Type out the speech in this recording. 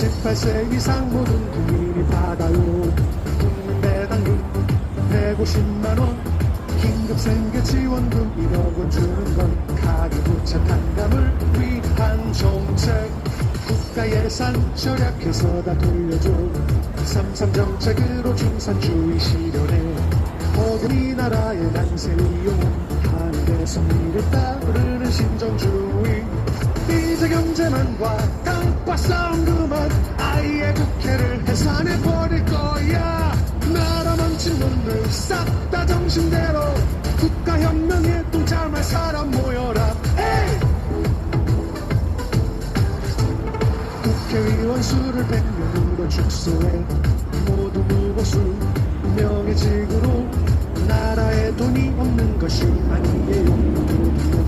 18세 이상 모든 국민이 받아요. 국민 배당금 150만원. 긴급 생계 지원금 1억 원 주는 건 가계부채 탕감을 위한 정책. 국가 예산 절약해서 다 돌려줘. 삼삼 정책으로 중산주의 실현해. 모든 이 나라의 난세 이용하는 데 성리를 따르는 신정주의. 이제 경제만과 땅과 싸움 싹 다 정신대로 국가혁명에 동참할 사람 모여라 에이! 국회의원 수를 100명으로 축소해 모두 무보수 명예직으로 나라에 돈이 없는 것이 아니에요